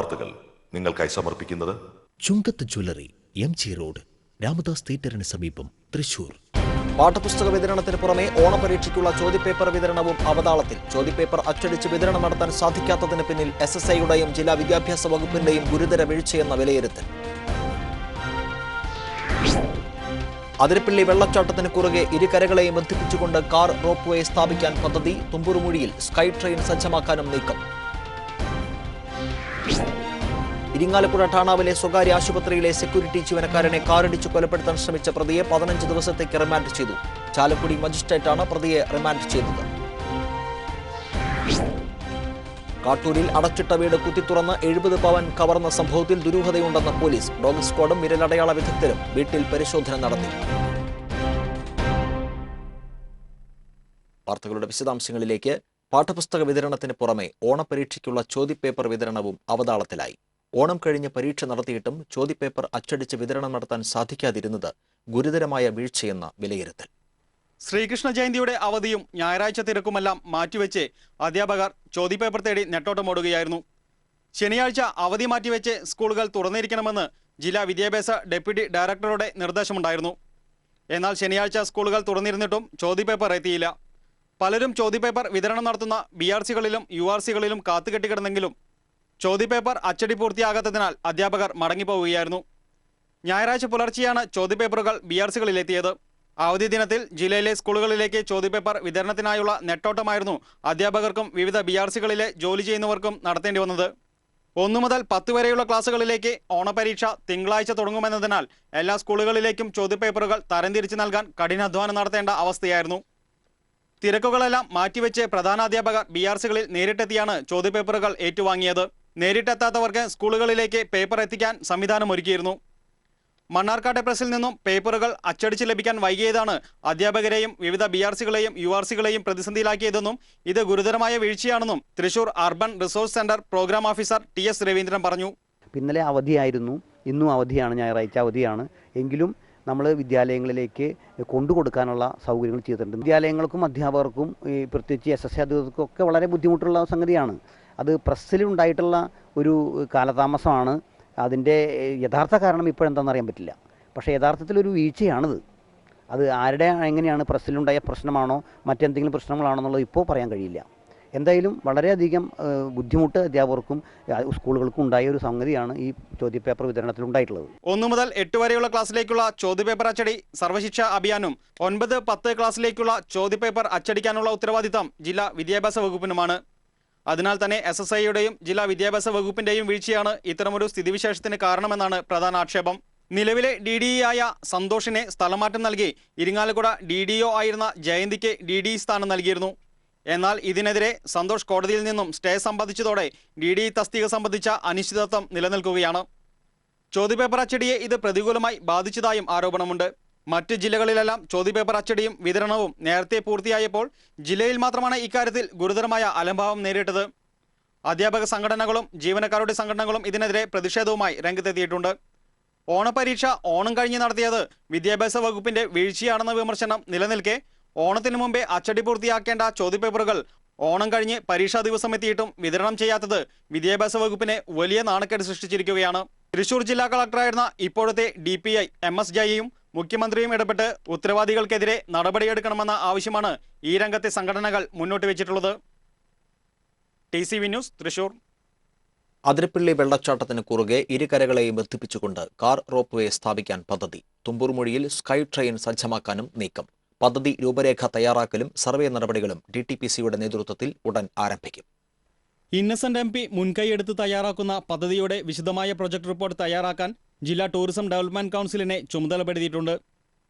വാർത്തകൾ നിങ്ങൾക്കായി സമർപ്പിക്കുന്നത് Chungath jewellery M G road Ramadas തിയേറ്ററിന് സമീപം തൃശൂർ. പാഠപുസ്തക വിതരണത്തിന് പുറമെ ഓണപരീക്ഷയ്ക്കുള്ള ചോദ്യപേപ്പർ വിതരണവും അവതാളത്തിൽ. ചോദ്യപേപ്പർ അച്ചടിച്ച് വിതരണം നടത്താൻ സാധിക്കാത്തതിന് പിന്നിൽ എസ് എസ് ഐയുടെയും ജില്ലാ വിദ്യാഭ്യാസ വകുപ്പിന്റെയും ഗുരുതര വീഴ്ചയെന്ന വിലയിരുത്തൽ. അതിരപ്പള്ളി വെള്ളച്ചാട്ടത്തിന് കുറുകെ ഇരുകരകളെയും ബന്ധിപ്പിച്ചുകൊണ്ട് കാർ റോപ്പ് വേ സ്ഥാപിക്കാൻ പദ്ധതി. തുമ്പുറുമുഴിയിൽ സ്കൈ ട്രെയിൻ സജ്ജമാക്കാനും നീക്കം. ഇരിങ്ങാലക്കുട ഠാണാവിലെ സ്വകാര്യ ആശുപത്രിയിലെ സെക്യൂരിറ്റി ജീവനക്കാരനെ കാറിടിച്ച് കൊലപ്പെടുത്താൻ ശ്രമിച്ച പ്രതിയെ പതിനഞ്ച് ദിവസത്തേക്ക് റിമാൻഡ് ചെയ്തു. ചാലക്കുടി മജിസ്ട്രേറ്റാണ് പ്രതിയെ റിമാൻഡ് ചെയ്തത്. കാട്ടൂരിൽ അടച്ചിട്ട വീട് കുത്തിത്തുറന്ന് എഴുപത് പവൻ കവർന്ന സംഭവത്തിൽ ദുരൂഹതയുണ്ടെന്ന പോലീസ് ഡോഗ് സ്ക്വാഡും വിരലടയാള വിദഗ്ധരും വീട്ടിൽ പരിശോധന നടത്തി. വാർത്തകളുടെ വിശദാംശങ്ങളിലേക്ക് പാഠപുസ്തക വിതരണത്തിന് പുറമെ ഓണപരീക്ഷയ്ക്കുള്ള ചോദ്യപേപ്പർ വിതരണവും അവതാളത്തിലായി. ഓണം കഴിഞ്ഞ് പരീക്ഷ നടത്തിയിട്ടും ചോദ്യപേപ്പർ അച്ചടിച്ച് വിതരണം നടത്താൻ സാധിക്കാതിരുന്നത് ഗുരുതരമായ വീഴ്ചയെന്ന വിലയിരുത്തൽ. ശ്രീകൃഷ്ണ ജയന്തിയുടെ അവധിയും ഞായറാഴ്ച തിരക്കുമെല്ലാം മാറ്റിവെച്ച് അധ്യാപകർ ചോദ്യപേപ്പർ തേടി നെട്ടോട്ടമോടുകയായിരുന്നു ശനിയാഴ്ച അവധി മാറ്റിവെച്ച് സ്കൂളുകൾ തുറന്നിരിക്കണമെന്ന് ജില്ലാ വിദ്യാഭ്യാസ ഡെപ്യൂട്ടി ഡയറക്ടറുടെ നിർദ്ദേശമുണ്ടായിരുന്നു. എന്നാൽ ശനിയാഴ്ച സ്കൂളുകൾ തുറന്നിരുന്നിട്ടും ചോദ്യപേപ്പർ എത്തിയില്ല. പലരും ചോദ്യപേപ്പർ വിതരണം നടത്തുന്ന ബി ആർ സികളിലും യു ആർ സികളിലും കാത്തുകെട്ടിക്കിടന്നെങ്കിലും ചോദ്യപേപ്പർ അച്ചടി പൂർത്തിയാകാത്തതിനാൽ അധ്യാപകർ മടങ്ങിപ്പോവുകയായിരുന്നു. ഞായറാഴ്ച പുലർച്ചെയാണ് ചോദ്യപേപ്പറുകൾ ബി ആർ സികളിലെത്തിയത് അവധി ദിനത്തിൽ ജില്ലയിലെ സ്കൂളുകളിലേക്ക് ചോദ്യപേപ്പർ വിതരണത്തിനായുള്ള നെട്ടോട്ടമായിരുന്നു അധ്യാപകർക്കും വിവിധ ബി ആർ സികളിലെ ജോലി ചെയ്യുന്നവർക്കും നടത്തേണ്ടി വന്നത്. ഒന്നു മുതൽ പത്ത് വരെയുള്ള ക്ലാസ്സുകളിലേക്ക് ഓണപരീക്ഷ തിങ്കളാഴ്ച തുടങ്ങുമെന്നതിനാൽ എല്ലാ സ്കൂളുകളിലേക്കും ചോദ്യപേപ്പറുകൾ തരംതിരിച്ചു നൽകാൻ കഠിനാധ്വാനം നടത്തേണ്ട അവസ്ഥയായിരുന്നു. തിരക്കുകളെല്ലാം മാറ്റിവെച്ച് പ്രധാനാധ്യാപകർ ബി ആർ സികളിൽ നേരിട്ടെത്തിയാണ് ചോദ്യപേപ്പറുകൾ ഏറ്റുവാങ്ങിയത്. നേരിട്ടെത്താത്തവർക്ക് സ്കൂളുകളിലേക്ക് പേപ്പർ എത്തിക്കാൻ സംവിധാനം ഒരുക്കിയിരുന്നു മണ്ണാർക്കാട്ടെ പ്രസിൽ നിന്നും പേപ്പറുകൾ അച്ചടിച്ച് ലഭിക്കാൻ വൈകിയതാണ് അധ്യാപകരെയും വിവിധ ബി ആർ സികളെയും യു ആർ സികളെയും പ്രതിസന്ധിയിലാക്കിയതെന്നും ഇത് ഗുരുതരമായ വീഴ്ചയാണെന്നും Thrissur urban resource centre programme officer T S Raveendran പറഞ്ഞു. ഇന്നലെ അവധിയായിരുന്നു. ഇന്നും അവധിയാണ് ഞായറാഴ്ച അവധിയാണ്. എങ്കിലും നമ്മൾ വിദ്യാലയങ്ങളിലേക്ക് കൊണ്ടുകൊടുക്കാനുള്ള സൗകര്യങ്ങൾ ചെയ്തിട്ടുണ്ട്. വിദ്യാലയങ്ങൾക്കും അധ്യാപകർക്കും ഈ പ്രത്യേകിച്ച് എസ് എസ് അധികൃതർക്കും ഒക്കെ വളരെ ബുദ്ധിമുട്ടുള്ള സംഗതിയാണ്. അത് പ്രസ്സിലുണ്ടായിട്ടുള്ള ഒരു കാലതാമസമാണ്. അതിന്റെ യഥാർത്ഥ കാരണം ഇപ്പോഴെന്താണെന്ന് അറിയാൻ പറ്റില്ല. പക്ഷേ യഥാർത്ഥത്തിലൊരു വീഴ്ചയാണിത്. അത് ആരുടെ എങ്ങനെയാണ് പ്രസ്സിലുണ്ടായ പ്രശ്നമാണോ മറ്റെന്തെങ്കിലും പ്രശ്നങ്ങളാണോ എന്നുള്ളത് ഇപ്പോൾ പറയാൻ കഴിയില്ല. എന്തായാലും വളരെയധികം ബുദ്ധിമുട്ട് അധ്യാപകർക്കും സ്കൂളുകൾക്കും ഉണ്ടായ ഒരു സംഗതിയാണ് ഈ ചോദ്യപേപ്പർ വിതരണത്തിൽ ഉണ്ടായിട്ടുള്ളത്. ഒന്നു മുതൽ എട്ട് വരെയുള്ള ക്ലാസ്സിലേക്കുള്ള ചോദ്യപേപ്പർ അച്ചടി സർവശിക്ഷ അഭിയാനും ഒൻപത് പത്ത് ക്ലാസ്സിലേക്കുള്ള ചോദ്യപേപ്പർ അച്ചടിക്കാനുള്ള ഉത്തരവാദിത്തം ജില്ലാ വിദ്യാഭ്യാസ വകുപ്പിനുമാണ്. അതിനാൽ തന്നെ എസ് എസ് ഐയുടെയും ജില്ലാ വിദ്യാഭ്യാസ വകുപ്പിന്റെയും വീഴ്ചയാണ് ഇത്തരമൊരു സ്ഥിതിവിശേഷത്തിന് കാരണമെന്നാണ് പ്രധാന ആക്ഷേപം. നിലവിലെ ഡി ഡി ആയ സന്തോഷിനെ സ്ഥലമാറ്റം നൽകി ഇരിങ്ങാലക്കുട ഡി ഡി ഒ ആയിരുന്ന ജയന്തിക്ക് ഡി ഡി സ്ഥാനം നൽകിയിരുന്നു. എന്നാൽ ഇതിനെതിരെ സന്തോഷ് കോടതിയിൽ നിന്നും സ്റ്റേ സംബന്ധിച്ചതോടെ ഡി ഡി തസ്തിക സംബന്ധിച്ച അനിശ്ചിതത്വം നിലനിൽക്കുകയാണ്. ചോദ്യപേപ്പർ അച്ചടിയെ ഇത് പ്രതികൂലമായി ബാധിച്ചതായും ആരോപണമുണ്ട്. മറ്റ് ജില്ലകളിലെല്ലാം ചോദ്യപേപ്പർ അച്ചടിയും വിതരണവും നേരത്തെ പൂർത്തിയായപ്പോൾ ജില്ലയിൽ മാത്രമാണ് ഇക്കാര്യത്തിൽ ഗുരുതരമായ അലംഭാവം നേരിട്ടത്. അധ്യാപക സംഘടനകളും ജീവനക്കാരുടെ സംഘടനകളും ഇതിനെതിരെ പ്രതിഷേധവുമായി രംഗത്തെത്തിയിട്ടുണ്ട്. ഓണപരീക്ഷ ഓണം കഴിഞ്ഞ് നടത്തിയത് വിദ്യാഭ്യാസ വകുപ്പിന്റെ വീഴ്ചയാണെന്ന വിമർശനം നിലനിൽക്കെ ഓണത്തിന് മുമ്പേ അച്ചടി പൂർത്തിയാക്കേണ്ട ചോദ്യപേപ്പറുകൾ ഓണം കഴിഞ്ഞ് പരീക്ഷാ ദിവസം എത്തിയിട്ടും വിതരണം ചെയ്യാത്തത് വിദ്യാഭ്യാസ വകുപ്പിനെ വലിയ നാണക്കേട് സൃഷ്ടിച്ചിരിക്കുകയാണ്. തൃശൂർ ജില്ലാ കളക്ടറായിരുന്ന ഇപ്പോഴത്തെ D P I M S ജയയും മുഖ്യമന്ത്രിയും ഇടപെട്ട് ഉത്തരവാദികൾക്കെതിരെ നടപടിയെടുക്കണമെന്ന ആവശ്യമാണ് ഈ രംഗത്തെ സംഘടനകൾ മുന്നോട്ട് വെച്ചിട്ടുള്ളത്. T C V news Thrissur. Athirappilly വെള്ളച്ചാട്ടത്തിന് കുറുകെ ഇരുകരകളെയും ബന്ധിപ്പിച്ചുകൊണ്ട് കാർ റോപ്പ് വേ സ്ഥാപിക്കാൻ പദ്ധതി. തുമ്പൂർമൊഴിയിൽ സ്കൈ ട്രെയിൻ സജ്ജമാക്കാനും നീക്കം. പദ്ധതി രൂപരേഖ തയ്യാറാക്കലും സർവേ നടപടികളും ഡി ടി പി സിയുടെ നേതൃത്വത്തിൽ ഉടൻ ആരംഭിക്കും. ഇന്നസെന്റ് എം പി മുൻകൈയെടുത്ത് തയ്യാറാക്കുന്ന പദ്ധതിയുടെ വിശദമായ പ്രൊജക്ട് റിപ്പോർട്ട് തയ്യാറാക്കാൻ ജില്ലാ ടൂറിസം ഡെവലപ്മെന്റ് കൗൺസിലിനെ ചുമതലപ്പെടുത്തിയിട്ടുണ്ട്.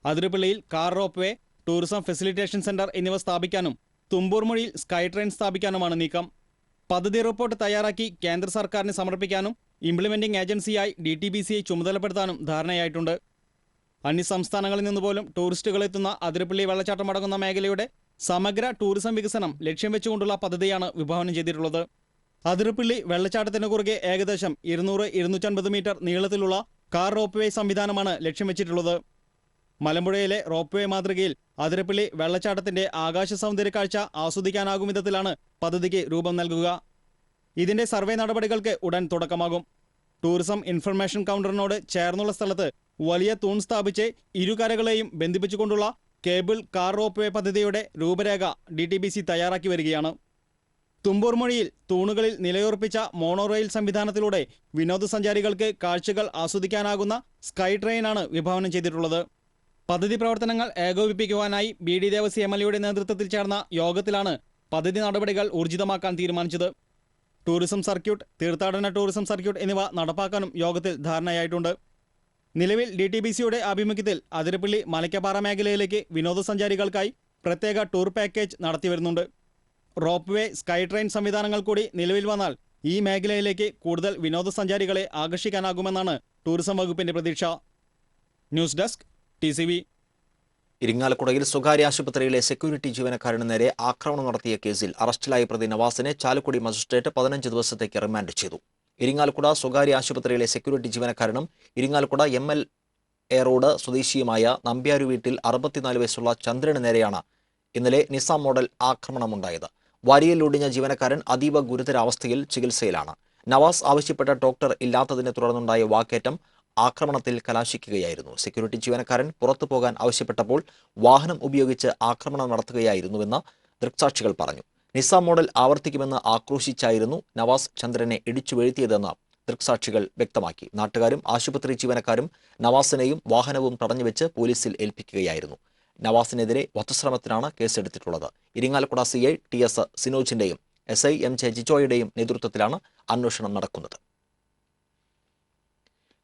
അതിരപ്പള്ളിയിൽ car ropeway tourism facilitation centre എന്നിവ സ്ഥാപിക്കാനും തുമ്പൂർമൊഴിയിൽ സ്കൈ ട്രെയിൻ സ്ഥാപിക്കാനുമാണ് നീക്കം. പദ്ധതി റിപ്പോർട്ട് തയ്യാറാക്കി കേന്ദ്ര സർക്കാരിന് സമർപ്പിക്കാനും ഇംപ്ലിമെന്റിംഗ് ഏജൻസിയായി ഡി ടി ബി സിയെ ചുമതലപ്പെടുത്താനും ധാരണയായിട്ടുണ്ട്. അന്യസംസ്ഥാനങ്ങളിൽ നിന്ന് പോലും ടൂറിസ്റ്റുകൾ എത്തുന്ന അതിരപ്പള്ളി വെള്ളച്ചാട്ടം അടങ്ങുന്ന മേഖലയുടെ സമഗ്ര ടൂറിസം വികസനം ലക്ഷ്യം വെച്ചുകൊണ്ടുള്ള പദ്ധതിയാണ് വിഭാവനം ചെയ്തിട്ടുള്ളത്. അതിരപ്പള്ളി വെള്ളച്ചാട്ടത്തിന് കുറുകെ ഏകദേശം ഇരുന്നൂറ് ഇരുന്നൂറ്റൻപത് മീറ്റർ നീളത്തിലുള്ള കാർ റോപ്പ് വേ സംവിധാനമാണ് ലക്ഷ്യം വെച്ചിട്ടുള്ളത്. മലമ്പുഴയിലെ റോപ്പ് വേ മാതൃകയിൽ അതിരപ്പള്ളി വെള്ളച്ചാട്ടത്തിന്റെ ആകാശ സൗന്ദര്യ കാഴ്ച ആസ്വദിക്കാനാകും വിധത്തിലാണ് പദ്ധതിക്ക് രൂപം നൽകുക. ഇതിന്റെ സർവേ നടപടികൾക്ക് ഉടൻ തുടക്കമാകും. ടൂറിസം ഇൻഫർമേഷൻ കൗണ്ടറിനോട് ചേർന്നുള്ള സ്ഥലത്ത് വലിയ തൂൺ സ്ഥാപിച്ച് ഇരുകരകളെയും ബന്ധിപ്പിച്ചുകൊണ്ടുള്ള കേബിൾ കാർ റോപ്പ് വേ പദ്ധതിയുടെ രൂപരേഖ ഡി തയ്യാറാക്കി വരികയാണ്. തുമ്പൂർമൊഴിയിൽ തൂണുകളിൽ നിലയുറപ്പിച്ച മോണോ റെയിൽ സംവിധാനത്തിലൂടെ വിനോദസഞ്ചാരികൾക്ക് കാഴ്ചകൾ ആസ്വദിക്കാനാകുന്ന സ്കൈ ട്രെയിനാണ് വിഭാവനം ചെയ്തിട്ടുള്ളത്. പദ്ധതി പ്രവർത്തനങ്ങൾ ഏകോപിപ്പിക്കുവാനായി B D Devassy M L എയുടെ നേതൃത്വത്തിൽ ചേർന്ന യോഗത്തിലാണ് പദ്ധതി നടപടികൾ ഊർജിതമാക്കാൻ തീരുമാനിച്ചത്. ടൂറിസം സർക്യൂട്ട് തീർത്ഥാടന ടൂറിസം സർക്യൂട്ട് എന്നിവ നടപ്പാക്കാനും യോഗത്തിൽ ധാരണയായിട്ടുണ്ട്. നിലവിൽ ഡി ടി ബി സിയുടെ ആഭിമുഖ്യത്തിൽ അതിരപ്പള്ളി മലയ്ക്കപ്പാറ മേഖലയിലേക്ക് വിനോദസഞ്ചാരികൾക്കായി പ്രത്യേക ടൂർ പാക്കേജ് നടത്തിവരുന്നുണ്ട്. റോപ്പ് വേ സ്കൈ ട്രെയിൻ സംവിധാനങ്ങൾ കൂടി നിലവിൽ വന്നാൽ ഈ മേഖലയിലേക്ക് കൂടുതൽ വിനോദസഞ്ചാരികളെ ആകർഷിക്കാനാകുമെന്നാണ് ടൂറിസം വകുപ്പിന്റെ പ്രതീക്ഷ. ന്യൂസ് ഡെസ്ക് ടി സി ഇരിങ്ങാലക്കുടയിൽ സ്വകാര്യ ആശുപത്രിയിലെ സെക്യൂരിറ്റി ജീവനക്കാരന് നേരെ ആക്രമണം നടത്തിയ കേസിൽ അറസ്റ്റിലായ പ്രതി നവാസിനെ ചാലക്കുടി മജിസ്ട്രേറ്റ് പതിനഞ്ച് ദിവസത്തേക്ക് റിമാൻഡ് ചെയ്തു. ഇരിങ്ങാലക്കുട സ്വകാര്യ ആശുപത്രിയിലെ സെക്യൂരിറ്റി ജീവനക്കാരനും Irinjalakuda M L A road സ്വദേശിയുമായ നമ്പ്യാരു വീട്ടിൽ അറുപത്തിനാല് വയസ്സുള്ള ചന്ദ്രന് നേരെയാണ് ഇന്നലെ നിസാം മോഡൽ ആക്രമണമുണ്ടായത്. വാരിയിൽ ഒടിഞ്ഞ ജീവനക്കാരൻ അതീവ ഗുരുതരാവസ്ഥയിൽ ചികിത്സയിലാണ്. നവാസ് ആവശ്യപ്പെട്ട ഡോക്ടർ ഇല്ലാത്തതിനെ തുടർന്നുണ്ടായ വാക്കേറ്റം ആക്രമണത്തിൽ കലാശിക്കുകയായിരുന്നു. സെക്യൂരിറ്റി ജീവനക്കാരൻ പുറത്തു പോകാൻ ആവശ്യപ്പെട്ടപ്പോൾ വാഹനം ഉപയോഗിച്ച് ആക്രമണം നടത്തുകയായിരുന്നുവെന്ന് ദൃക്സാക്ഷികൾ പറഞ്ഞു. നിസാം മോഡൽ ആവർത്തിക്കുമെന്ന് ആക്രോശിച്ചായിരുന്നു നവാസ് ചന്ദ്രനെ ഇടിച്ചു വീഴ്ത്തിയതെന്ന് ദൃക്സാക്ഷികൾ വ്യക്തമാക്കി. നാട്ടുകാരും ആശുപത്രി ജീവനക്കാരും നവാസിനെയും വാഹനവും തടഞ്ഞുവെച്ച് പോലീസിൽ ഏൽപ്പിക്കുകയായിരുന്നു. നവാസിനെതിരെ വധശ്രമത്തിനാണ് കേസെടുത്തിട്ടുള്ളത്. Irinjalakuda C I T S സിനോജിന്റെയും S I M J ജിജോയുടെയും നേതൃത്വത്തിലാണ് അന്വേഷണം നടക്കുന്നത്.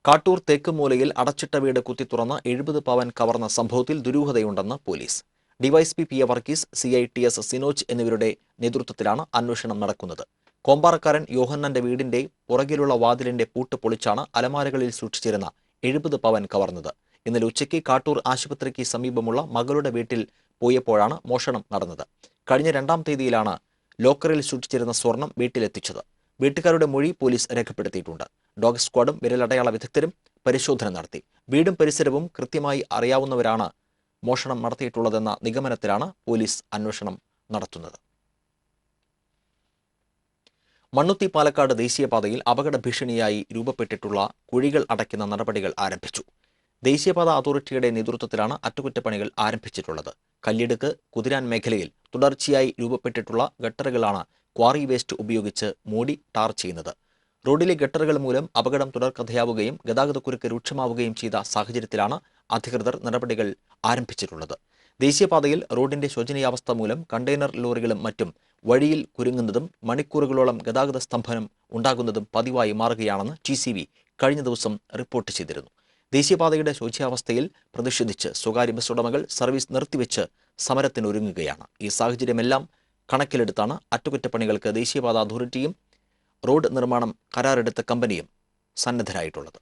കാട്ടൂർ തേക്കുമൂലയിൽ അടച്ചിട്ട വീട് കുത്തിത്തുറന്ന് എഴുപത് പവൻ കവർന്ന സംഭവത്തിൽ ദുരൂഹതയുണ്ടെന്ന് police. DYSP P A Varghese C I T S Sinoj എന്നിവരുടെ നേതൃത്വത്തിലാണ് അന്വേഷണം നടക്കുന്നത്. കോമ്പാറക്കാരൻ യോഹന്നന്റെ വീടിന്റെ പുറകിലുള്ള വാതിലിന്റെ പൂട്ട് പൊളിച്ചാണ് അലമാരകളിൽ സൂക്ഷിച്ചിരുന്ന എഴുപത് പവൻ കവർന്നത്. ഇന്നലെ ഉച്ചയ്ക്ക് കാട്ടൂർ ആശുപത്രിക്ക് സമീപമുള്ള മകളുടെ വീട്ടിൽ പോയപ്പോഴാണ് മോഷണം നടന്നത്. കഴിഞ്ഞ രണ്ടാം തീയതിയിലാണ് ലോക്കറിൽ സൂക്ഷിച്ചിരുന്ന സ്വർണം വീട്ടിലെത്തിച്ചത്. വീട്ടുകാരുടെ മൊഴി പോലീസ് രേഖപ്പെടുത്തിയിട്ടുണ്ട്. ഡോഗ് സ്ക്വാഡും വിരലടയാള വിദഗ്ധരും പരിശോധന നടത്തി. വീടും പരിസരവും കൃത്യമായി അറിയാവുന്നവരാണ് മോഷണം നടത്തിയിട്ടുള്ളതെന്ന നിഗമനത്തിലാണ് പോലീസ് അന്വേഷണം നടത്തുന്നത്. മണ്ണുത്തി പാലക്കാട് ദേശീയപാതയിൽ അപകട ഭീഷണിയായി രൂപപ്പെട്ടിട്ടുള്ള കുഴികൾ അടയ്ക്കുന്ന നടപടികൾ ആരംഭിച്ചു. ദേശീയപാത അതോറിറ്റിയുടെ നേതൃത്വത്തിലാണ് അറ്റകുറ്റപ്പണികൾ ആരംഭിച്ചിട്ടുള്ളത്. കല്ലിടുക്ക് കുതിരാൻ മേഖലയിൽ തുടർച്ചയായി രൂപപ്പെട്ടിട്ടുള്ള ഗട്ടറുകളാണ് ക്വാറി വേസ്റ്റ് ഉപയോഗിച്ച് മൂടി ടാർ ചെയ്യുന്നത്. റോഡിലെ ഗട്ടറുകൾ മൂലം അപകടം തുടർക്കഥയാവുകയും ഗതാഗതക്കുരുക്ക് രൂക്ഷമാവുകയും ചെയ്ത സാഹചര്യത്തിലാണ് അധികൃതർ നടപടികൾ ആരംഭിച്ചിട്ടുള്ളത്. ദേശീയപാതയിൽ റോഡിന്റെ ശോചനീയാവസ്ഥ മൂലം കണ്ടെയ്നർ ലോറികളും മറ്റും വഴിയിൽ കുരുങ്ങുന്നതും മണിക്കൂറുകളോളം ഗതാഗത സ്തംഭനം ഉണ്ടാകുന്നതും പതിവായി മാറുകയാണെന്ന് ടി കഴിഞ്ഞ ദിവസം റിപ്പോർട്ട് ചെയ്തിരുന്നു. ദേശീയപാതയുടെ ശോച്യാവസ്ഥയിൽ പ്രതിഷേധിച്ച് സ്വകാര്യ ബസ് ഉടമകൾ സർവീസ് നിർത്തിവെച്ച് സമരത്തിനൊരുങ്ങുകയാണ്. ഈ സാഹചര്യമെല്ലാം കണക്കിലെടുത്താണ് അറ്റകുറ്റപ്പണികൾക്ക് ദേശീയപാത അതോറിറ്റിയും റോഡ് നിർമ്മാണം കരാറെടുത്ത കമ്പനിയും സന്നദ്ധരായിട്ടുള്ളത്.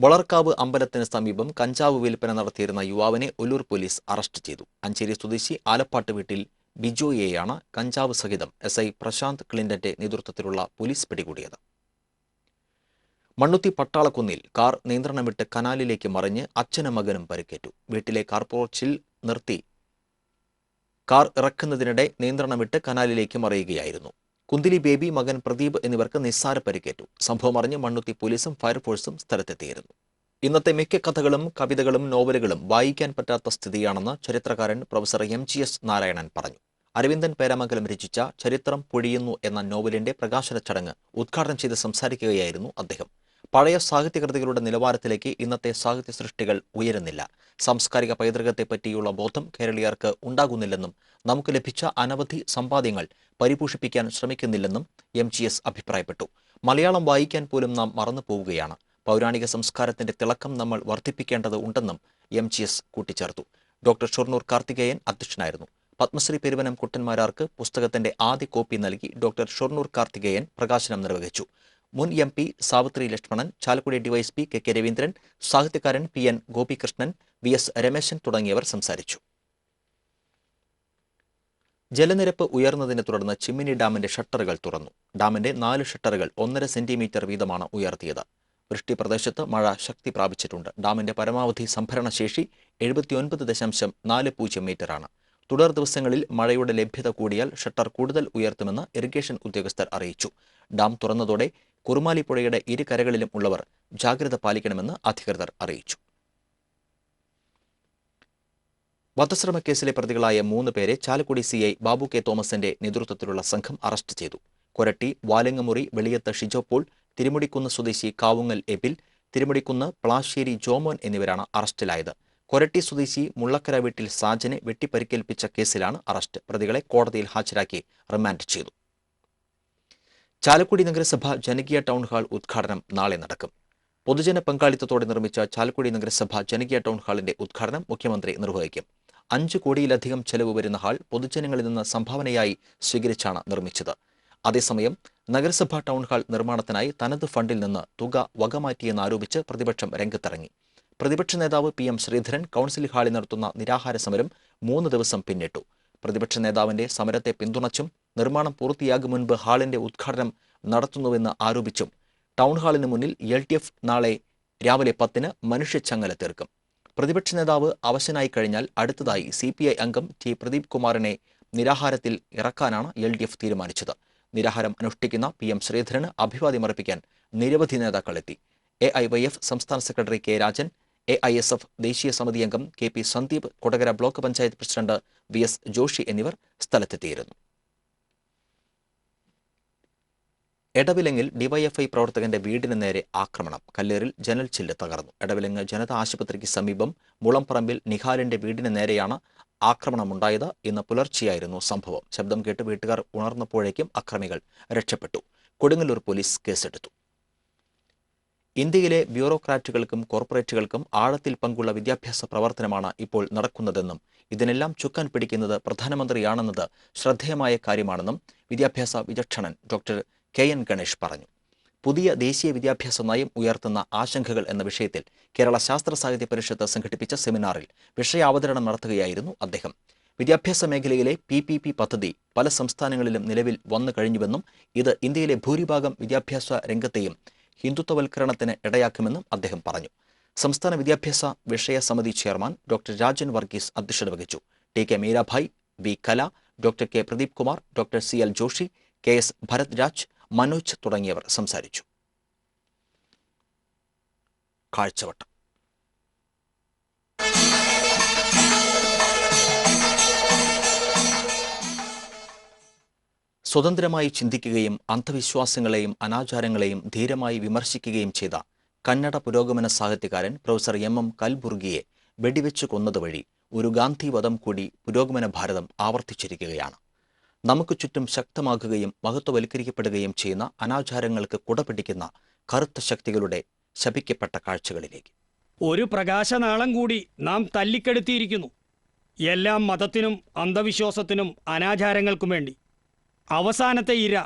വളർക്കാവ് അമ്പലത്തിന് സമീപം കഞ്ചാവ് വിൽപ്പന നടത്തിയിരുന്ന യുവാവിനെ ഒല്ലൂർ പോലീസ് അറസ്റ്റ് ചെയ്തു. അഞ്ചേരി സ്വദേശി ആലപ്പാട്ട് വീട്ടിൽ ബിജോയെയാണ് കഞ്ചാവ് സഹിതം എസ് ഐ പ്രശാന്ത് ക്ലിന്റന്റെ നേതൃത്വത്തിലുള്ള പോലീസ് പിടികൂടിയത്. മണ്ണുത്തി പട്ടാളക്കുന്നിൽ കാർ നിയന്ത്രണം വിട്ട് കനാലിലേക്ക് മറിഞ്ഞ് അച്ഛനും മകനും പരിക്കേറ്റു. വീട്ടിലെ കാർ പോർച്ചിൽ നിർത്തി കാർ ഇറക്കുന്നതിനിടെ നിയന്ത്രണം വിട്ട് കനാലിലേക്ക് മറിയുകയായിരുന്നു. കുന്തിലി ബേബി മകൻ പ്രദീപ് എന്നിവർക്ക് നിസ്സാര പരിക്കേറ്റു. സംഭവം അറിഞ്ഞ് മണ്ണുത്തി പോലീസും ഫയർഫോഴ്സും സ്ഥലത്തെത്തിയിരുന്നു. ഇന്നത്തെ മിക്ക കഥകളും കവിതകളും നോവലുകളും വായിക്കാൻ പറ്റാത്ത സ്ഥിതിയാണെന്ന് ചരിത്രകാരൻ professor M G S Narayanan പറഞ്ഞു. അരവിന്ദൻ പേരാമംഗലം രചിച്ച ചരിത്രം പൊഴിയുന്നു എന്ന നോവലിന്റെ പ്രകാശന ചടങ്ങ് ഉദ്ഘാടനം ചെയ്ത് സംസാരിക്കുകയായിരുന്നു അദ്ദേഹം. പഴയ സാഹിത്യകൃതികളുടെ നിലവാരത്തിലേക്ക് ഇന്നത്തെ സാഹിത്യ സൃഷ്ടികൾ ഉയരുന്നില്ല. സാംസ്കാരിക പൈതൃകത്തെ പറ്റിയുള്ള ബോധം കേരളീയർക്ക് ഉണ്ടാകുന്നില്ലെന്നും നമുക്ക് ലഭിച്ച അനവധി സമ്പാദ്യങ്ങൾ പരിപോഷിപ്പിക്കാൻ ശ്രമിക്കുന്നില്ലെന്നും എം ജി എസ് അഭിപ്രായപ്പെട്ടു. മലയാളം വായിക്കാൻ പോലും നാം മറന്നു പോവുകയാണ്. പൗരാണിക സംസ്കാരത്തിന്റെ തിളക്കം നമ്മൾ വർദ്ധിപ്പിക്കേണ്ടത് ഉണ്ടെന്നും എം ജി എസ് കൂട്ടിച്ചേർത്തു. ഡോക്ടർ ഷൊർണൂർ കാർത്തികേയൻ അധ്യക്ഷനായിരുന്നു. പത്മശ്രീ പെരുവനം കുട്ടന്മാരാർക്ക് പുസ്തകത്തിന്റെ ആദ്യ കോപ്പി നൽകി ഡോക്ടർ ഷൊർണൂർ കാർത്തികേയൻ പ്രകാശനം നിർവഹിച്ചു. മുൻ M P Savithri Lakshmanan Chalakudy DYSP K K Raveendran സാഹിത്യകാരൻ P N Gopikrishnan V S Rameshan തുടങ്ങിയവർ സംസാരിച്ചു. ജലനിരപ്പ് ഉയർന്നതിനെ തുടർന്ന് ചിമ്മിനി ഡാമിന്റെ ഷട്ടറുകൾ തുറന്നു. ഡാമിന്റെ നാല് ഷട്ടറുകൾ ഒന്നര സെന്റിമീറ്റർ വീതമാണ് ഉയർത്തിയത്. വൃഷ്ടി പ്രദേശത്ത് മഴ ശക്തി പ്രാപിച്ചിട്ടുണ്ട്. ഡാമിന്റെ പരമാവധി സംഭരണ ശേഷി എഴുപത്തിയൊൻപത് ദശാംശം നാല് പൂജ്യം മീറ്ററാണ്. തുടർ ദിവസങ്ങളിൽ മഴയുടെ ലഭ്യത കൂടിയാൽ ഷട്ടർ കൂടുതൽ ഉയർത്തുമെന്ന് ഇറിഗേഷൻ ഉദ്യോഗസ്ഥർ അറിയിച്ചു. ഡാം തുറന്നതോടെ കുറുമാലി പുഴയുടെ ഇരുകരകളിലും ഉള്ളവർ ജാഗ്രത പാലിക്കണമെന്ന് അധികൃതർ അറിയിച്ചു. വധശ്രമ കേസിലെ പ്രതികളായ മൂന്ന് പേരെ Chalakudy C I Babu K തോമസിന്റെ നേതൃത്വത്തിലുള്ള സംഘം അറസ്റ്റ് ചെയ്തു. കൊരട്ടി വാലങ്ങമുറി വെളിയത്ത് ഷിജോ പോൾ തിരുമുടിക്കുന്ന് സ്വദേശി കാവുങ്ങൽ എബിൽ തിരുമുടിക്കുന്ന് പ്ലാശ്ശേരി ജോമോൻ എന്നിവരാണ് അറസ്റ്റിലായത്. കൊരട്ടി സ്വദേശി മുള്ളക്കര വീട്ടിൽ സാജനെ വെട്ടിപ്പരിക്കേൽപ്പിച്ച കേസിലാണ് അറസ്റ്റ്. പ്രതികളെ കോടതിയിൽ ഹാജരാക്കി റിമാൻഡ് ചെയ്തു. ചാലക്കുടി നഗരസഭ ജനകീയ ടൗൺ ഹാൾ ഉദ്ഘാടനം നാളെ നടക്കും. പൊതുജന പങ്കാളിത്തത്തോടെ നിർമ്മിച്ച ചാലക്കുടി നഗരസഭ ജനകീയ ടൗൺ ഹാളിന്റെ ഉദ്ഘാടനം മുഖ്യമന്ത്രി നിർവഹിക്കും. അഞ്ച് കോടിയിലധികം ചെലവ് വരുന്ന ഹാൾ പൊതുജനങ്ങളിൽ നിന്ന് സംഭാവനയായി സ്വീകരിച്ചാണ് നിർമ്മിച്ചത്. അതേസമയം നഗരസഭാ ടൗൺ ഹാൾ നിർമ്മാണത്തിനായി തനത് ഫണ്ടിൽ നിന്ന് തുക വകമാറ്റിയെന്നാരോപിച്ച് പ്രതിപക്ഷം രംഗത്തിറങ്ങി. പ്രതിപക്ഷ നേതാവ് പി എം ശ്രീധരൻ കൗൺസിൽ ഹാളിൽ നടത്തുന്ന നിരാഹാര സമരം മൂന്ന് ദിവസം പിന്നിട്ടു. പ്രതിപക്ഷ നേതാവിന്റെ സമരത്തെ പിന്തുണച്ചും നിർമ്മാണം പൂർത്തിയാകും മുൻപ് ഹാളിന്റെ ഉദ്ഘാടനം നടത്തുന്നുവെന്ന് ആരോപിച്ചും ടൗൺ ഹാളിന് മുന്നിൽ എൽ ടി എഫ് നാളെ രാവിലെ പത്തിന് മനുഷ്യച്ചങ്ങല തീർക്കും. പ്രതിപക്ഷ നേതാവ് അവശനായി കഴിഞ്ഞാൽ അടുത്തതായി സി പി ഐ അംഗം ടി പ്രദീപ് കുമാറിനെ നിരാഹാരത്തിൽ ഇറക്കാനാണ് എൽ ഡി എഫ് തീരുമാനിച്ചത്. നിരാഹാരം അനുഷ്ഠിക്കുന്ന പി എം ശ്രീധരന് അഭിവാദ്യമർപ്പിക്കാൻ നിരവധി നേതാക്കൾ എത്തി. എ ഐ വൈ എഫ് സംസ്ഥാന secretary K Rajan A I S F ദേശീയ സമിതി അംഗം K P Sandeep Kodakara block panchayat president V S Joshi എന്നിവർ സ്ഥലത്തെത്തിയിരുന്നു. എടവിലങ്ങിൽ ഡിവൈഎഫ്ഐ പ്രവർത്തകന്റെ വീടിന് നേരെ ആക്രമണം. കല്ലേറിൽ ജനൽ ചില്ല് തകർന്നു. എടവിലങ്ങ് ജനതാ ആശുപത്രിക്ക് സമീപം മുളംപറമ്പിൽ നിഹാലിന്റെ വീടിന് നേരെയാണ് ആക്രമണമുണ്ടായത് ഇന്ന് പുലർച്ചെയായിരുന്നു സംഭവം. ശബ്ദം കേട്ട് വീട്ടുകാർ ഉണർന്നപ്പോഴേക്കും അക്രമികൾ രക്ഷപ്പെട്ടു. കൊടുങ്ങല്ലൂർ പോലീസ് കേസെടുത്തു. ഇന്ത്യയിലെ ബ്യൂറോക്രാറ്റുകൾക്കും കോർപ്പറേറ്റുകൾക്കും ആഴത്തിൽ പങ്കുള്ള വിദ്യാഭ്യാസ പ്രവർത്തനമാണ് ഇപ്പോൾ നടക്കുന്നതെന്നും ഇതിനെല്ലാം ചുക്കാൻ പിടിക്കുന്നത് പ്രധാനമന്ത്രിയാണെന്നത് ശ്രദ്ധേയമായ കാര്യമാണെന്നും വിദ്യാഭ്യാസ വിചക്ഷണൻ ഡോക്ടർ കെ എൻ ഗണേഷ് പറഞ്ഞു. പുതിയ ദേശീയ വിദ്യാഭ്യാസ നയം ഉയർത്തുന്ന ആശങ്കകൾ എന്ന വിഷയത്തിൽ കേരള ശാസ്ത്ര സാഹിത്യ പരിഷത്ത് സംഘടിപ്പിച്ച സെമിനാറിൽ വിഷയാവതരണം നടത്തുകയായിരുന്നു അദ്ദേഹം. വിദ്യാഭ്യാസ മേഖലയിലെ പി പി പി പദ്ധതി പല സംസ്ഥാനങ്ങളിലും നിലവിൽ വന്നു കഴിഞ്ഞുവെന്നും ഇത് ഇന്ത്യയിലെ ഭൂരിഭാഗം വിദ്യാഭ്യാസ രംഗത്തെയും ഹിന്ദുത്വവൽക്കരണത്തിന് ഇടയാക്കുമെന്നും അദ്ദേഹം പറഞ്ഞു. സംസ്ഥാന വിദ്യാഭ്യാസ വിഷയ സമിതി ചെയർമാൻ ഡോക്ടർ രാജൻ വർഗീസ് അധ്യക്ഷത വഹിച്ചു. T. K. Meerabai V. Kala doctor K. Pradeep Kumar doctor C. L. Joshi K. S. Bharath Raj Manoj തുടങ്ങിയവർ സംസാരിച്ചു. കാഴ്ചവട്ടം. സ്വതന്ത്രമായി ചിന്തിക്കുകയും അന്ധവിശ്വാസങ്ങളെയും അനാചാരങ്ങളെയും ധീരമായി വിമർശിക്കുകയും ചെയ്ത കന്നഡ പുരോഗമന സാഹിത്യകാരൻ പ്രൊഫസർ എം എം കൽബുർഗിയെ വെടിവെച്ചു കൊന്നതുവഴി ഒരു ഗാന്ധി വധം കൂടി പുരോഗമന ഭാരതം ആവർത്തിച്ചിരിക്കുകയാണ്. നമുക്ക് ചുറ്റും ശക്തമാകുകയും മഹത്വവൽക്കരിക്കപ്പെടുകയും ചെയ്യുന്ന അനാചാരങ്ങൾക്ക് കുടപിടിക്കുന്ന കറുത്ത ശക്തികളുടെ ശപിക്കപ്പെട്ട കാഴ്ചകളിലേക്ക്. ഒരു പ്രകാശനാളം കൂടി നാം തല്ലിക്കെടുത്തിയിരിക്കുന്നു. എല്ലാം മതത്തിനും അന്ധവിശ്വാസത്തിനും അനാചാരങ്ങൾക്കും വേണ്ടി. അവസാനത്തെ ഇര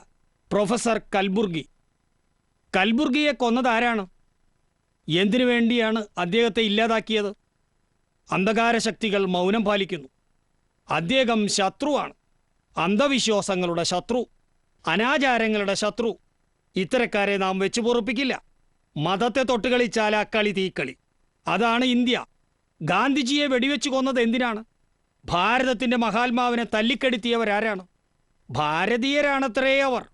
പ്രൊഫസർ കൽബുർഗി. കൽബുർഗിയെ കൊന്നതാരാണ് എന്തിനു വേണ്ടിയാണ് അദ്ദേഹത്തെ ഇല്ലാതാക്കിയത്? അന്ധകാര ശക്തികൾ മൗനം പാലിക്കുന്നു. അദ്ദേഹം ശത്രുവാണ് അന്ധവിശ്വാസങ്ങളുടെ ശത്രു അനാചാരങ്ങളുടെ ശത്രു. ഇത്തരക്കാരെ നാം വെച്ചു പൊറുപ്പിക്കില്ല. മതത്തെ തൊട്ടുകളിച്ചാൽ അക്കളി തീക്കളി. അതാണ് ഇന്ത്യ. ഗാന്ധിജിയെ വെടിവെച്ചു കൊന്നത് എന്തിനാണ്? ഭാരതത്തിന്റെ മഹാത്മാവിനെ തല്ലിക്കെടുത്തിയവരാരാണ്? ഭാരതീയരാണത്രേ അവർ.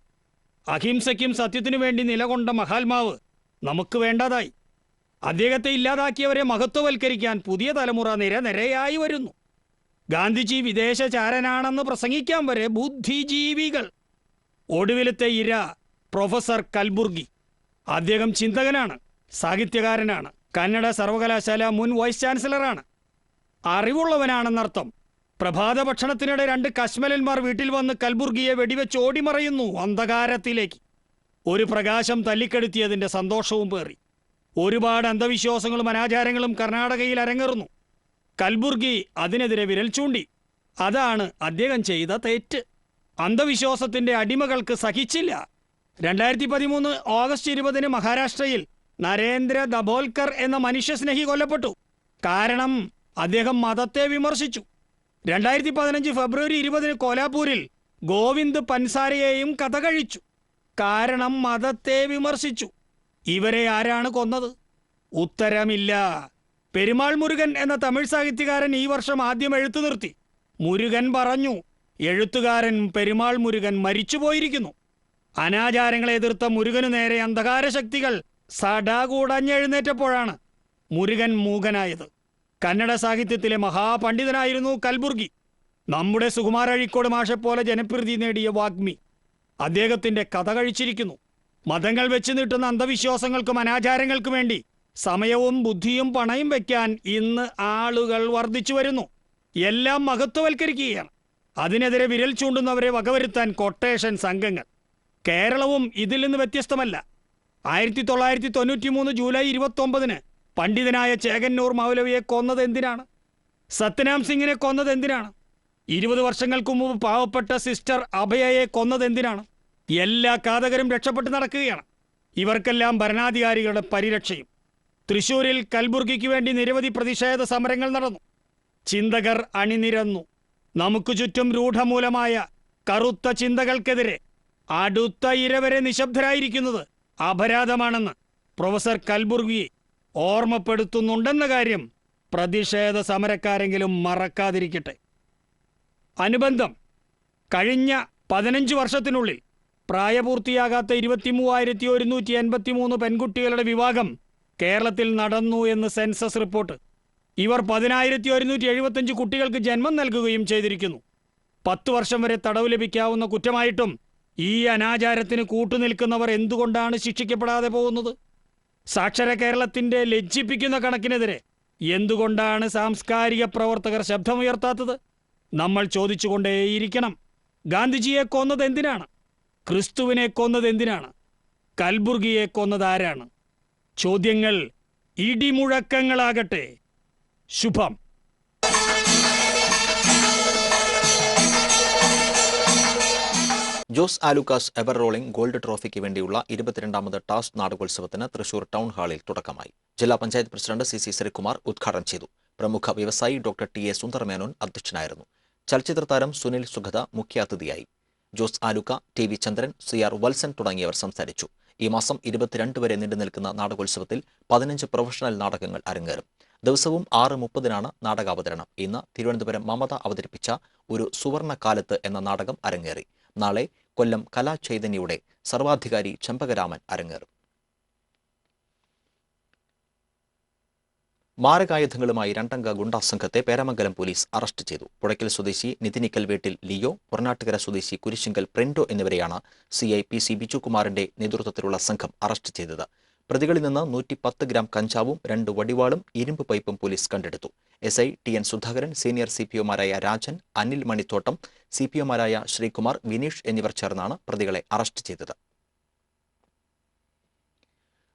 അഹിംസയ്ക്കും സത്യത്തിനു വേണ്ടി നിലകൊണ്ട മഹാത്മാവ് നമുക്ക് വേണ്ടതായി. അദ്ദേഹത്തെ ഇല്ലാതാക്കിയവരെ മഹത്വവൽക്കരിക്കാൻ പുതിയ തലമുറ നിരനിരയായി വരുന്നു. ഗാന്ധിജി വിദേശ ചാരനാണെന്ന് പ്രസംഗിക്കാൻ വരെ ബുദ്ധിജീവികൾ. ഒടുവിലത്തെ ഇര പ്രൊഫസർ കൽബുർഗി. അദ്ദേഹം ചിന്തകനാണ് സാഹിത്യകാരനാണ് കന്നഡ സർവകലാശാല മുൻ വൈസ് ചാൻസലറാണ്. അറിവുള്ളവനാണെന്നർത്ഥം പ്രഭാത ഭക്ഷണത്തിനിടെ രണ്ട് കശ്മലന്മാർ വീട്ടിൽ വന്ന് കൽബുർഗിയെ വെടിവെച്ച് ഓടിമറയുന്നു അന്ധകാരത്തിലേക്ക്. ഒരു പ്രകാശം തല്ലിക്കെടുത്തിയതിന്റെ സന്തോഷവും പേറി. ഒരുപാട് അന്ധവിശ്വാസങ്ങളും അനാചാരങ്ങളും കർണാടകയിൽ അരങ്ങേറുന്നു. കൽബുർഗി അതിനെതിരെ വിരൽ ചൂണ്ടി. അതാണ് അദ്ദേഹം ചെയ്ത തെറ്റ്. അന്ധവിശ്വാസത്തിന്റെ അടിമകൾക്ക് സഹിച്ചില്ല. രണ്ടായിരത്തി പതിമൂന്ന് ഓഗസ്റ്റ് ഇരുപതിന് മഹാരാഷ്ട്രയിൽ നരേന്ദ്ര ദബോൽക്കർ എന്ന മനുഷ്യസ്നേഹി കൊല്ലപ്പെട്ടു. കാരണം അദ്ദേഹം മതത്തെ വിമർശിച്ചു. രണ്ടായിരത്തി പതിനഞ്ച് ഫെബ്രുവരി ഇരുപതിന് കോലാപൂരിൽ ഗോവിന്ദ് പൻസാരയെയും കഥ കഴിച്ചു കാരണം മതത്തെ വിമർശിച്ചു. ഇവരെ ആരാണ് കൊന്നത്? ഉത്തരമില്ല. പെരുമാൾ മുരുകൻ എന്ന തമിഴ് സാഹിത്യകാരൻ ഈ വർഷം ആദ്യം എഴുത്തു നിർത്തി. മുരുകൻ പറഞ്ഞു എഴുത്തുകാരൻ പെരുമാൾ മുരുകൻ മരിച്ചുപോയിരിക്കുന്നു. അനാചാരങ്ങളെ എതിർത്ത മുരുകനു നേരെ അന്ധകാര ശക്തികൾ സടാകൂടഞ്ഞെഴുന്നേറ്റപ്പോഴാണ് മുരുകൻ മൂകനായത്. കന്നഡ സാഹിത്യത്തിലെ മഹാപണ്ഡിതനായിരുന്നു കൽബുർഗി. നമ്മുടെ സുകുമാര അഴിക്കോട് മാഷെപ്പോലെ ജനപ്രീതി നേടിയ വാഗ്മി. അദ്ദേഹത്തിന്റെ കഥ കഴിച്ചിരിക്കുന്നു. മതങ്ങൾ വെച്ച് നീട്ടുന്ന അന്ധവിശ്വാസങ്ങൾക്കും അനാചാരങ്ങൾക്കും വേണ്ടി സമയവും ബുദ്ധിയും പണയും വെക്കാൻ ഇന്ന് ആളുകൾ വർദ്ധിച്ചു വരുന്നു. എല്ലാം മഹത്വവൽക്കരിക്കുകയാണ്. അതിനെതിരെ വിരൽ ചൂണ്ടുന്നവരെ വകവരുത്താൻ കൊട്ടേഷൻ സംഘങ്ങൾ. കേരളവും ഇതിൽ നിന്ന് വ്യത്യസ്തമല്ല. ആയിരത്തി തൊള്ളായിരത്തി തൊണ്ണൂറ്റി മൂന്ന് ജൂലൈ ഇരുപത്തി ഒമ്പതിന് പണ്ഡിതനായ ചേകന്നൂർ മൗലവിയെ കൊന്നത് എന്തിനാണ്? സത്യനാം സിംഗിനെ കൊന്നത് എന്തിനാണ്? ഇരുപത് വർഷങ്ങൾക്ക് മുമ്പ് പാവപ്പെട്ട സിസ്റ്റർ അഭയയെ കൊന്നത് എന്തിനാണ്? എല്ലാ കാതകരും രക്ഷപ്പെട്ട് നടക്കുകയാണ്. ഇവർക്കെല്ലാം ഭരണാധികാരികളുടെ പരിരക്ഷയും. തൃശൂരിൽ കൽബുർഗിക്ക് വേണ്ടി നിരവധി പ്രതിഷേധ സമരങ്ങൾ നടന്നു. ചിന്തകർ അണിനിരന്നു. നമുക്ക് ചുറ്റും രൂഢമൂലമായ കറുത്ത ചിന്തകൾക്കെതിരെ അടുത്ത ഇരവരെ നിശബ്ദരായിരിക്കുന്നത് അപരാധമാണെന്ന് പ്രൊഫസർ കൽബുർഗിയെ ഓർമ്മപ്പെടുത്തുന്നുണ്ടെന്ന കാര്യം പ്രതിഷേധ സമരക്കാരെങ്കിലും മറക്കാതിരിക്കട്ടെ. അനുബന്ധം കഴിഞ്ഞ പതിനഞ്ച് വർഷത്തിനുള്ളിൽ പ്രായപൂർത്തിയാകാത്ത ഇരുപത്തി മൂവായിരത്തി ഒരുന്നൂറ്റി എൺപത്തി മൂന്ന് പെൺകുട്ടികളുടെ വിവാഹം കേരളത്തിൽ നടന്നു എന്ന് സെൻസസ് റിപ്പോർട്ട്. ഇവർ പതിനായിരത്തി ഒരുന്നൂറ്റി എഴുപത്തഞ്ച് കുട്ടികൾക്ക് ജന്മം നൽകുകയും ചെയ്തിരിക്കുന്നു. പത്തു വർഷം വരെ തടവ് ലഭിക്കാവുന്ന കുറ്റമായിട്ടും ഈ അനാചാരത്തിന് കൂട്ടുനിൽക്കുന്നവർ എന്തുകൊണ്ടാണ് ശിക്ഷിക്കപ്പെടാതെ പോകുന്നത്? സാക്ഷര കേരളത്തിന്റെ ലജ്ജിപ്പിക്കുന്ന കണക്കിനെതിരെ എന്തുകൊണ്ടാണ് സാംസ്കാരിക പ്രവർത്തകർ ശബ്ദമുയർത്താത്തത്? നമ്മൾ ചോദിച്ചുകൊണ്ടേയിരിക്കണം. ഗാന്ധിജിയെ കൊന്നത് എന്തിനാണ്? ക്രിസ്തുവിനെ കൊന്നത് എന്തിനാണ്? കൽബുർഗിയെ കൊന്നത് ആരാണ്? ചോദ്യങ്ങൾ ഇടിമുഴക്കങ്ങളാകട്ടെ. ശുഭം. Jose Alukkas ever rolling gold ട്രോഫിക്ക് വേണ്ടിയുള്ള ഇരുപത്തിരണ്ടാമത് ടാസ് നാടകോത്സവത്തിന് തൃശൂർ ടൗൺ ഹാളിൽ തുടക്കമായി. ജില്ലാ panchayat president C C Sreekumar ഉദ്ഘാടനം ചെയ്തു. പ്രമുഖ വ്യവസായി ഡോക്ടർ ടി എ സുന്ദർമേനോൻ അധ്യക്ഷനായിരുന്നു. ചലച്ചിത്ര താരം സുനിൽ സുഗത മുഖ്യാതിഥിയായി. Jos Alukka T V Chandran C R Valsan തുടങ്ങിയവർ സംസാരിച്ചു. ഈ മാസം ഇരുപത്തിരണ്ട് വരെ നീണ്ടു നിൽക്കുന്ന നാടകോത്സവത്തിൽ പതിനഞ്ച് പ്രൊഫഷണൽ നാടകങ്ങൾ അരങ്ങേറും. ദിവസവും ആറ് മുപ്പതിനാണ് നാടകാവതരണം. ഇന്ന് തിരുവനന്തപുരം മമത അവതരിപ്പിച്ച ഒരു സുവർണ കാലത്ത് എന്ന നാടകം അരങ്ങേറി. നാളെ കൊല്ലം കലാചൈതന്യയുടെ സർവാധികാരി ചെമ്പകരാമൻ അരങ്ങേറും. മാരകായുധങ്ങളുമായി രണ്ടംഗ ഗുണ്ടാ സംഘത്തെ പേരാമംഗലം പോലീസ് അറസ്റ്റ് ചെയ്തു. പുഴയ്ക്കൽ സ്വദേശി നിതിനിക്കൽ വീട്ടിൽ ലിയോ പുറനാട്ടുകര സ്വദേശി കുരിശിങ്കൽ പ്രിന്റോ എന്നിവരെയാണ് സി ഐ പി സി ബിജുകുമാറിന്റെ നേതൃത്വത്തിലുള്ള സംഘം അറസ്റ്റ് ചെയ്തത്. പ്രതികളിൽ നിന്ന് നൂറ്റി പത്ത് ഗ്രാം കഞ്ചാവും രണ്ട് വടിവാളും ഇരുമ്പ് പൈപ്പും പോലീസ് കണ്ടെടുത്തു. S I T N Sudhakaran senior C P ഒമാരായ Rajan Anil Manithottam C P ഒമാരായ ശ്രീകുമാർ വിനീഷ് എന്നിവർ ചേർന്നാണ് പ്രതികളെ അറസ്റ്റ് ചെയ്തത്.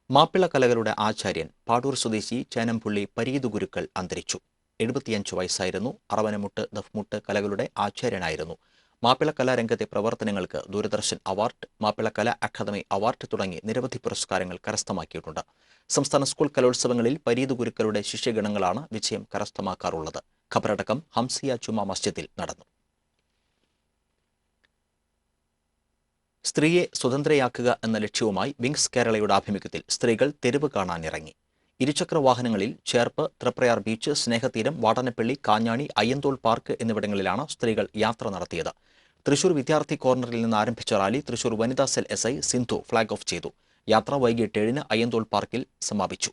മാപ്പിള കലകളുടെ ആചാര്യൻ പാടൂർ സ്വദേശി ചേനംപുള്ളി പരീതു ഗുരുക്കൾ അന്തരിച്ചു. എഴുപത്തിയഞ്ച് വയസ്സായിരുന്നു. അറവനമുട്ട് ദഫ്മുട്ട് കലകളുടെ ആചാര്യനായിരുന്നു. മാപ്പിള കലാരംഗത്തെ പ്രവർത്തനങ്ങൾക്ക് Doordarshan award Mappila Kala academy award തുടങ്ങി നിരവധി പുരസ്കാരങ്ങൾ കരസ്ഥമാക്കിയിട്ടുണ്ട്. സംസ്ഥാന സ്കൂൾ കലോത്സവങ്ങളിൽ പരീതു ഗുരുക്കളുടെ ശിഷ്യഗണങ്ങളാണ് വിജയം കരസ്ഥമാക്കാറുള്ളത്. ഖബറടക്കം ഹംസിയ ചുമ മസ്ജിദിൽ നടന്നു. സ്ത്രീയെ സ്വതന്ത്രയാക്കുക എന്ന ലക്ഷ്യവുമായി വിങ്സ് കേരളയുടെ ആഭിമുഖ്യത്തിൽ സ്ത്രീകൾ തെരുവ് കാണാനിറങ്ങി. ഇരുചക്ര വാഹനങ്ങളിൽ ചേർപ്പ് തൃപ്രയാർ ബീച്ച് സ്നേഹതീരം വാടനപ്പള്ളി കാഞ്ഞാണി അയ്യന്തോൾ പാർക്ക് എന്നിവിടങ്ങളിലാണ് സ്ത്രീകൾ യാത്ര നടത്തിയത്. തൃശൂർ വിദ്യാർത്ഥി കോർണറിൽ നിന്ന് ആരംഭിച്ച റാലി തൃശൂർ വനിതാ cell S I Sindhu flag off ചെയ്തു. യാത്ര വൈകിട്ട് ഏഴിന് അയ്യന്തോൾ പാർക്കിൽ സമാപിച്ചു.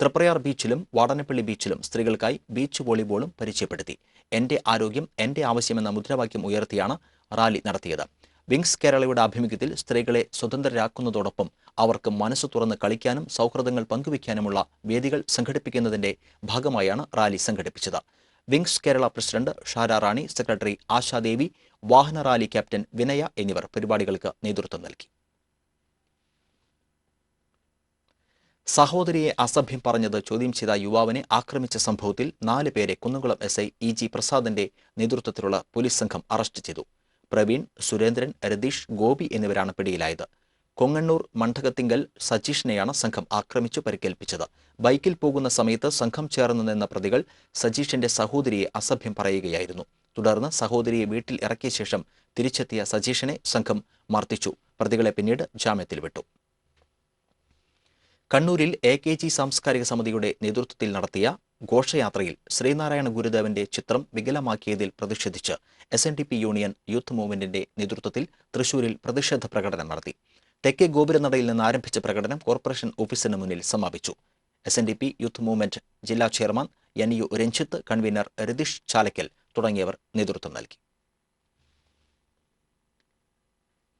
തൃപ്രയാർ ബീച്ചിലും വാടനപ്പള്ളി ബീച്ചിലും സ്ത്രീകൾക്കായി ബീച്ച് വോളിബോളും പരിചയപ്പെടുത്തി. എന്റെ ആരോഗ്യം എന്റെ ആവശ്യമെന്ന മുദ്രാവാക്യം ഉയർത്തിയാണ് റാലി നടത്തിയത്. വിങ്സ് കേരളയുടെ ആഭിമുഖ്യത്തിൽ സ്ത്രീകളെ സ്വതന്ത്രരാക്കുന്നതോടൊപ്പം അവർക്ക് മനസ്സ് തുറന്ന് കളിക്കാനും സൗഹൃദങ്ങൾ പങ്കുവയ്ക്കാനുമുള്ള വേദികൾ സംഘടിപ്പിക്കുന്നതിന്റെ ഭാഗമായാണ് റാലി സംഘടിപ്പിച്ചത്. Wings Kerala president Shara Rani secretary Ashadevi വാഹന റാലി ക്യാപ്റ്റൻ വിനയ എന്നിവർ പരിപാടികൾക്ക് നേതൃത്വം നൽകി. സഹോദരിയെ അസഭ്യം പറഞ്ഞത് ചോദ്യം ചെയ്ത യുവാവിനെ ആക്രമിച്ച സംഭവത്തിൽ നാല് പേരെ Kunnamkulam S I E G പ്രസാദിന്റെ നേതൃത്വത്തിലുള്ള പോലീസ് സംഘം അറസ്റ്റ് ചെയ്തു. പ്രവീൺ സുരേന്ദ്രൻ രതീഷ് ഗോപി എന്നിവരാണ് പിടിയിലായത്. കൊങ്ങണ്ണൂർ മണ്ഡകത്തിങ്കൽ സജീഷിനെയാണ് സംഘം ആക്രമിച്ചു പരിക്കേൽപ്പിച്ചത്. ബൈക്കിൽ പോകുന്ന സമയത്ത് സംഘം ചേർന്ന് നിന്ന പ്രതികൾ സജീഷിന്റെ സഹോദരിയെ അസഭ്യം പറയുകയായിരുന്നു. തുടർന്ന് സഹോദരിയെ വീട്ടിൽ ഇറക്കിയ ശേഷം തിരിച്ചെത്തിയ സജീഷിനെ സംഘം മർദ്ദിച്ചു. പ്രതികളെ പിന്നീട് ജാമ്യത്തിൽ വിട്ടു. കണ്ണൂരിൽ എ കെ ജി സാംസ്കാരിക സമിതിയുടെ നേതൃത്വത്തിൽ നടത്തിയ ഘോഷയാത്രയിൽ ശ്രീനാരായണ ഗുരുദേവന്റെ ചിത്രം വികലമാക്കിയതിൽ പ്രതിഷേധിച്ച് എസ് യൂണിയൻ യൂത്ത് മൂവ്മെന്റിന്റെ നേതൃത്വത്തിൽ തൃശൂരിൽ പ്രതിഷേധ പ്രകടനം നടത്തി. തെക്കേ ഗോപുരനടയിൽ നിന്ന് ആരംഭിച്ച പ്രകടനം കോർപ്പറേഷൻ ഓഫീസിന് മുന്നിൽ സമാപിച്ചു. S N D P youth movement ജില്ലാ chairman N U Ranjith convener Ratheesh Chalakkal തുടങ്ങിയവർ നേതൃത്വം നൽകി.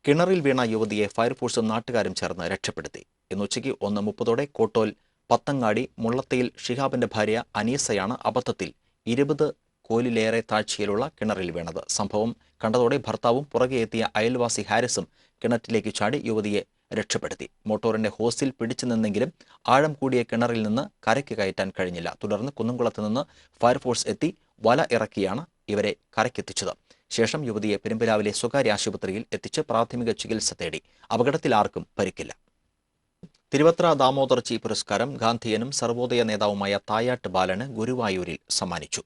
കിണറിൽ വീണ യുവതിയെ ഫയർഫോഴ്സും നാട്ടുകാരും ചേർന്ന് രക്ഷപ്പെടുത്തി. ഇന്ന് ഉച്ചയ്ക്ക് ഒന്ന് മുപ്പതോടെ കോട്ടോൽ പത്തങ്ങാടി മുള്ളത്തയിൽ ഷിഹാബിന്റെ ഭാര്യ അനീസയാണ് അബദ്ധത്തിൽ ഇരുപത് കോലിലേറെ താഴ്ചയിലുള്ള കിണറിൽ വീണത്. സംഭവം കണ്ടതോടെ ഭർത്താവും പുറകെ എത്തിയ അയൽവാസി ഹാരിസും കിണറ്റിലേക്ക് ചാടി യുവതിയെ രക്ഷപ്പെടുത്തി. മോട്ടോറിന്റെ ഹോസിൽ പിടിച്ചു നിന്നെങ്കിലും ആഴം കൂടിയ കിണറിൽ നിന്ന് കരയ്ക്ക് കയറ്റാൻ കഴിഞ്ഞില്ല. തുടർന്ന് കുന്നംകുളത്ത് നിന്ന് ഫയർഫോഴ്സ് എത്തി വല ഇറക്കിയാണ് ഇവരെ കരയ്ക്കെത്തിച്ചത്. ശേഷം യുവതിയെ പെരുമ്പിലാവിലെ സ്വകാര്യ ആശുപത്രിയിൽ എത്തിച്ച് പ്രാഥമിക ചികിത്സ തേടി. അപകടത്തിൽ ആർക്കും പരിക്കില്ല. തിരുവത്ര ദാമോദർജി പുരസ്കാരം ഗാന്ധിയനും സർവോദയ നേതാവുമായ തായാട്ട് ബാലന് ഗുരുവായൂരിൽ സമ്മാനിച്ചു.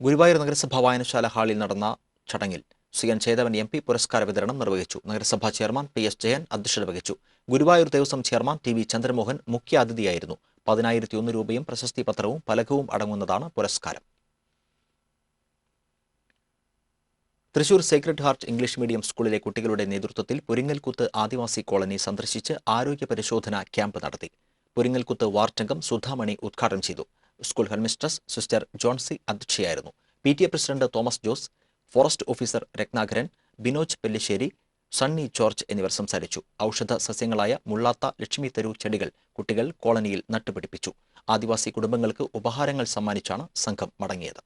ഗുരുവായൂർ നഗരസഭ വായനശാല ഹാളിൽ നടന്ന ചടങ്ങിൽ C N Chethavan M P പുരസ്കാര വിതരണം നിർവഹിച്ചു. നഗരസഭാ ചെയർമാൻ പി എസ് ജയൻ അധ്യക്ഷത വഹിച്ചു. Guruvayur Devaswom chairman T V Chandramohan മുഖ്യ അതിഥിയായിരുന്നു പതിനായിരത്തി ഒന്ന് രൂപയും പ്രശസ്തി പത്രവും ഫലകവും അടങ്ങുന്നതാണ് പുരസ്കാരം. Thrissur Sacred Heart English medium സ്കൂളിലെ കുട്ടികളുടെ നേതൃത്വത്തിൽ പുരിങ്ങൽക്കുത്ത് ആദിവാസി കോളനി സന്ദർശിച്ച് ആരോഗ്യ പരിശോധന ക്യാമ്പ് നടത്തി. പുരിങ്ങൽക്കുത്ത് വാർഡംഗം സുധാമണി ഉദ്ഘാടനം ചെയ്തു. School headmistress sister Johnsy അധ്യക്ഷയായിരുന്നു. P T A president Thomas Jose forest officer Ratnakaran Binoj Pellissery Sunny George എന്നിവർ സംസാരിച്ചു. ഔഷധ സസ്യങ്ങളായ മുള്ളാത്ത ലക്ഷ്മി തരു ചെടികൾ കുട്ടികൾ കോളനിയിൽ നട്ടുപിടിപ്പിച്ചു. ആദിവാസി കുടുംബങ്ങൾക്ക് ഉപഹാരങ്ങൾ സമ്മാനിച്ചാണ് സംഘം മടങ്ങിയത്.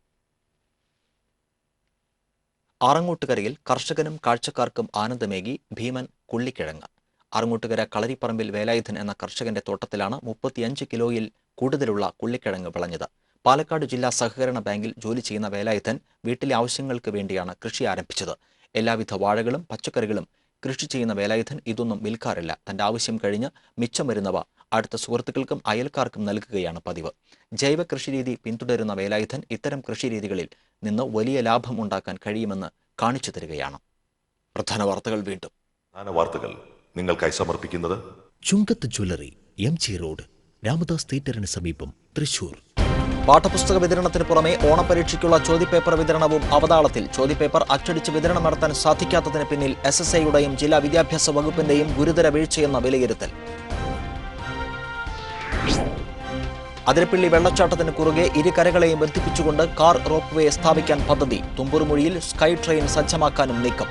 ആറങ്ങോട്ടുകരയിൽ കർഷകനും കാഴ്ചക്കാർക്കും ആനന്ദമേകി ഭീമൻ കുള്ളിക്കിഴങ്ങ്. ആറങ്ങോട്ടുകര കളരിപ്പറമ്പിൽ വേലായുധൻ എന്ന കർഷകന്റെ തോട്ടത്തിലാണ് മുപ്പത്തിയഞ്ച് കിലോയിൽ കൂടുതലുള്ള കുള്ളിക്കിഴങ്ങ് വിളഞ്ഞത്. പാലക്കാട് ജില്ലാ സഹകരണ ബാങ്കിൽ ജോലി ചെയ്യുന്ന വേലായുധൻ വീട്ടിലെ ആവശ്യങ്ങൾക്ക് വേണ്ടിയാണ് കൃഷി ആരംഭിച്ചത്. എല്ലാവിധ വാഴകളും പച്ചക്കറികളും കൃഷി ചെയ്യുന്ന വേലായുധൻ ഇതൊന്നും വിൽക്കാറില്ല. തന്റെ ആവശ്യം കഴിഞ്ഞ് മിച്ചം വരുന്നവ അടുത്ത സുഹൃത്തുക്കൾക്കും അയൽക്കാർക്കും നൽകുകയാണ് പതിവ്. ജൈവ കൃഷിരീതി പിന്തുടരുന്ന വേലായുധൻ ഇത്തരം കൃഷിരീതികളിൽ നിന്ന് വലിയ ലാഭം ഉണ്ടാക്കാൻ കഴിയുമെന്ന് കാണിച്ചു തരികയാണ്. പ്രധാന വാർത്തകൾ വീണ്ടും. പ്രധാന വാർത്തകൾ നിങ്ങൾക്കായി സമർപ്പിക്കുന്നത് Chungath jewellery M G road. Ramadas തിയേറ്ററിന് സമീപം തൃശൂർ. പാഠപുസ്തക വിതരണത്തിന് പുറമെ ഓണപരീക്ഷയ്ക്കുള്ള ചോദ്യപേപ്പർ വിതരണവും അവതാളത്തിൽ ചോദ്യപേപ്പർ അച്ചടിച്ച് വിതരണം നടത്താൻ സാധിക്കാത്തതിന് പിന്നിൽ എസ് എസ് ഐയുടെയും ജില്ലാ വിദ്യാഭ്യാസ വകുപ്പിന്റെയും ഗുരുതര വീഴ്ചയെന്ന വിലയിരുത്തൽ. അതിരപ്പിള്ളി വെള്ളച്ചാട്ടത്തിന് കുറുകെ ഇരു കരകളെയും ബന്ധിപ്പിച്ചുകൊണ്ട് കാർ റോപ്പ് വേ സ്ഥാപിക്കാൻ പദ്ധതി. തുമ്പൂർമൊഴിയിൽ സ്കൈ ട്രെയിൻ സജ്ജമാക്കാനും നീക്കം.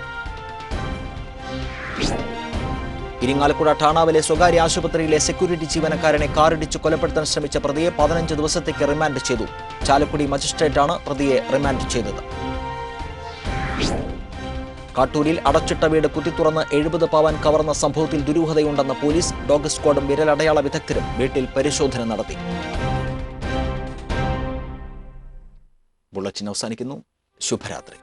ഇരിങ്ങാലക്കുട ഠാണാവിലെ സ്വകാര്യ ആശുപത്രിയിലെ സെക്യൂരിറ്റി ജീവനക്കാരനെ കാറിടിച്ച് കൊലപ്പെടുത്താൻ ശ്രമിച്ച പ്രതിയെ പതിനഞ്ച് ദിവസത്തേക്ക് റിമാൻഡ് ചെയ്തു. ചാലക്കുടി മജിസ്ട്രേറ്റാണ് പ്രതിയെ റിമാൻഡ് ചെയ്തത്. കാട്ടൂരിൽ അടച്ചിട്ട വീട് കുത്തിത്തുറന്ന് എഴുപത് പവൻ കവർന്ന സംഭവത്തിൽ ദുരൂഹതയുണ്ടെന്ന് പോലീസ് ഡോഗ് സ്ക്വാഡും വിരലടയാള വിദഗ്ധരും വീട്ടിൽ പരിശോധന നടത്തി. ബുള്ളറ്റിൻ അവസാനിക്കുന്നു. ശുഭരാത്രി.